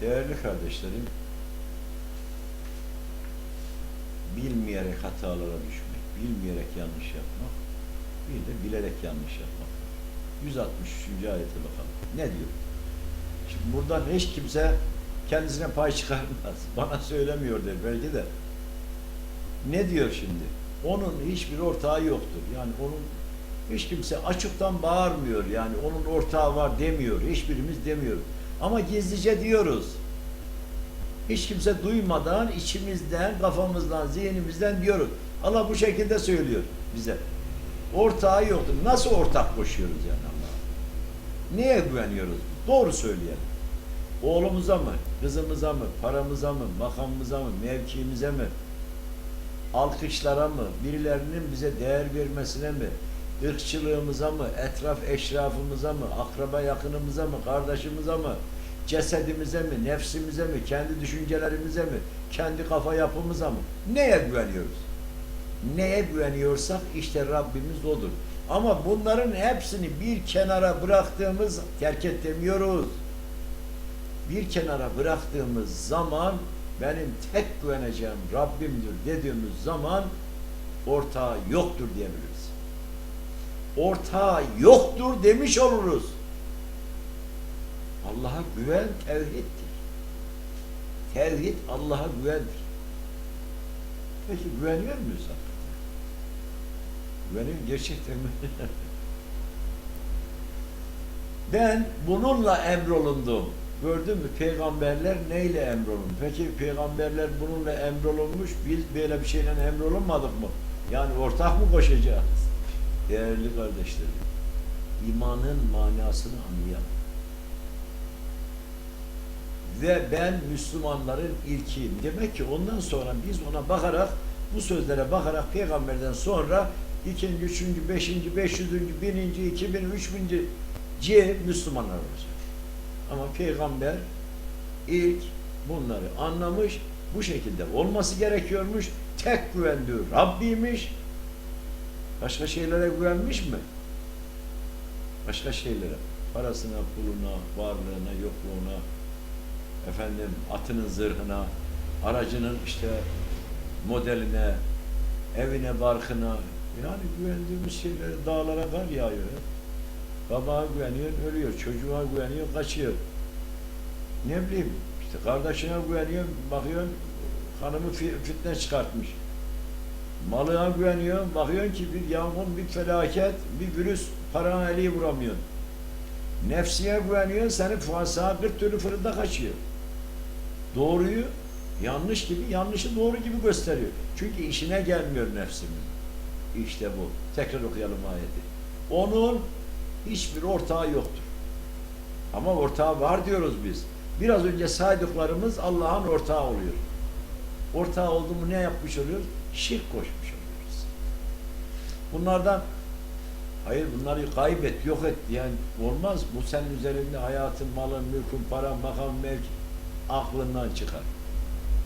Değerli kardeşlerim, bilmeyerek hatalara düşmek, bilmeyerek yanlış yapmak, bir de bilerek yanlış yapmak. 163. ayete bakalım. Ne diyor? Şimdi buradan hiç kimse kendisine pay çıkarmaz. Bana söylemiyor der belki de. Ne diyor şimdi? Onun hiçbir ortağı yoktur. Yani onun hiç kimse açıktan bağırmıyor. Yani onun ortağı var demiyor. Hiçbirimiz demiyor. Ama gizlice diyoruz. Hiç kimse duymadan içimizden, kafamızdan, zihnimizden diyoruz. Allah bu şekilde söylüyor bize. Ortağı yoktur. Nasıl ortak koşuyoruz yani Allah'a? Neye güveniyoruz? Doğru söyleyelim. Oğlumuza mı, kızımıza mı, paramıza mı, makamımıza mı, mevkiimize mi, alkışlara mı, birilerinin bize değer vermesine mi, ırkçılığımıza mı, etraf eşrafımıza mı, akraba yakınımıza mı, kardeşimize mi, cesedimize mi, nefsimize mi, kendi düşüncelerimize mi, kendi kafa yapımıza mı? Neye güveniyoruz? Neye güveniyorsak işte Rabbimiz odur. Ama bunların hepsini bir kenara bıraktığımız, terk et demiyoruz. Bir kenara bıraktığımız zaman benim tek güveneceğim Rabbimdir dediğimiz zaman ortağı yoktur diyebiliriz. Ortağı yoktur demiş oluruz. Allah'a güven tevhiddir. Tevhid Allah'a güvendir. Peki güveniyor muyuz hakikaten? Güveniyor gerçekten mi? ben bununla emrolundum. Gördün mü? Peygamberler neyle emrolundu? Peki peygamberler bununla emrolunmuş, biz böyle bir şeyle emrolunmadık mı? Yani ortak mı koşacağız? Değerli kardeşlerim, imanın manasını anlayalım. Ve ben Müslümanların ilkiyim. Demek ki ondan sonra biz ona bakarak, bu sözlere bakarak peygamberden sonra ikinci, üçüncü, beşinci, beş yüzüncü, bininci, iki bin, üç binci C Müslümanlar olacak. Ama peygamber ilk bunları anlamış, bu şekilde olması gerekiyormuş, tek güvendiği Rabbiymiş, başka şeylere güvenmiş mi? Başka şeylere, parasına, puluna, varlığına, yokluğuna, efendim atının zırhına, aracının işte modeline, evine, barkına, yani güvendiğimiz şeylere dağlara kar yağıyor. Babaya güveniyor, ölüyor. Çocuğa güveniyor, kaçıyor. Ne bileyim, işte kardeşine güveniyor, bakıyorsun hanımı fi- fitne çıkartmış. Malına güveniyor, bakıyorsun ki bir yangın, bir felaket, bir virüs paranı eliyi vuramıyor. Nefsine güveniyor, seni fuasa 40 türlü fırında kaçıyor. Doğruyu yanlış gibi, yanlışı doğru gibi gösteriyor. Çünkü işine gelmiyor nefsimin. İşte bu. Tekrar okuyalım ayeti. Onun hiçbir ortağı yoktur. Ama ortağı var diyoruz biz. Biraz önce saydıklarımız Allah'ın ortağı oluyor. Ortağı oldu mu ne yapmış oluyoruz? Şirk koşmuş oluyoruz. Bunlardan hayır bunları kaybet, yok et yani olmaz. Bu senin üzerinde hayatın, malın, mülkün, paran, makam, mevki aklından çıkar.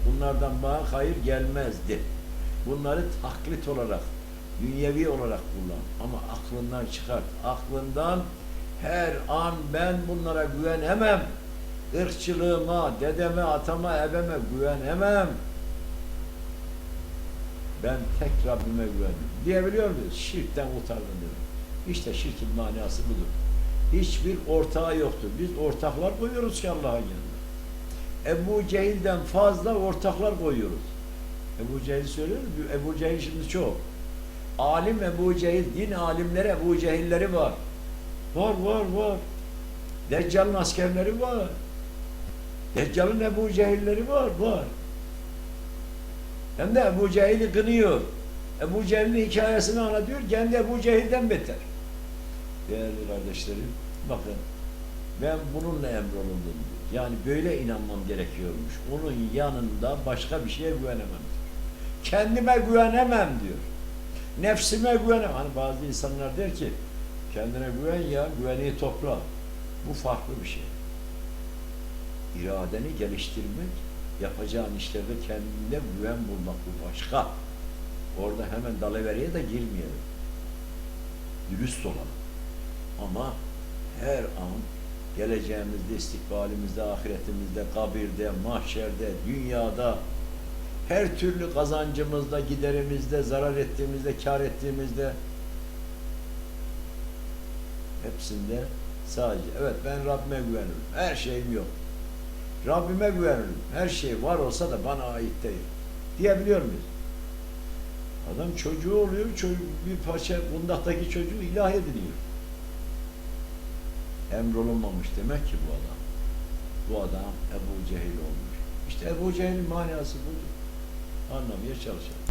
Bunlardan bana hayır gelmezdi. Bunları taklit olarak, dünyevi olarak kullan. Ama aklından çıkart. Aklından her an ben bunlara güvenemem. Irkçılığıma, dedeme, atama, ebeme güvenemem. Ben tek Rabbime güvendim. Diyebiliyor muyuz? Şirkten utandım dedim. İşte şirkin manası budur. Hiçbir ortağı yoktur. Biz ortaklar koyuyoruz ki Allah'a yanında. Ebu Cehil'den fazla ortaklar koyuyoruz. Ebu Cehil söylüyor? Ebu Cehil şimdi çok. Alim Ebu Cehil, din alimleri Ebu Cehilleri var. Var, var, var. Deccal'ın askerleri var. Deccal'ın Ebu Cehilleri var, var. Hem de Ebu Cehil'i kınıyor. Ebu Cehil'in hikayesini anlatıyor, kendi Ebu Cehil'den beter. Değerli kardeşlerim, bakın ben bununla emrolundum diyor. Yani böyle inanmam gerekiyormuş. Onun yanında başka bir şeye güvenemem diyor. Kendime güvenemem diyor. Nefsime güvenemem. Hani bazı insanlar der ki kendine güven ya, güveni topla. Bu farklı bir şey. İradeni geliştirmek, yapacağın işlerde kendine güven bulmak bu başka. Orada hemen dalaveriye de girmeyelim. Dürüst olalım. Ama her an geleceğimizde, istikbalimizde, ahiretimizde, kabirde, mahşerde, dünyada, her türlü kazancımızda, giderimizde, zarar ettiğimizde, kar ettiğimizde hepsinde sadece evet ben Rabbime güvenirim. Her şeyim yok. Rabbime güvenirim. Her şey var olsa da bana ait değil. Diyebiliyor muyuz? Adam çocuğu oluyor, çocuk, bir parça kundaktaki çocuğu ilah ediniyor. Emrolunmamış demek ki bu adam. Bu adam Ebu Cehil olmuş. İşte Ebu Cehil'in manası budur. Anlamaya çalışalım.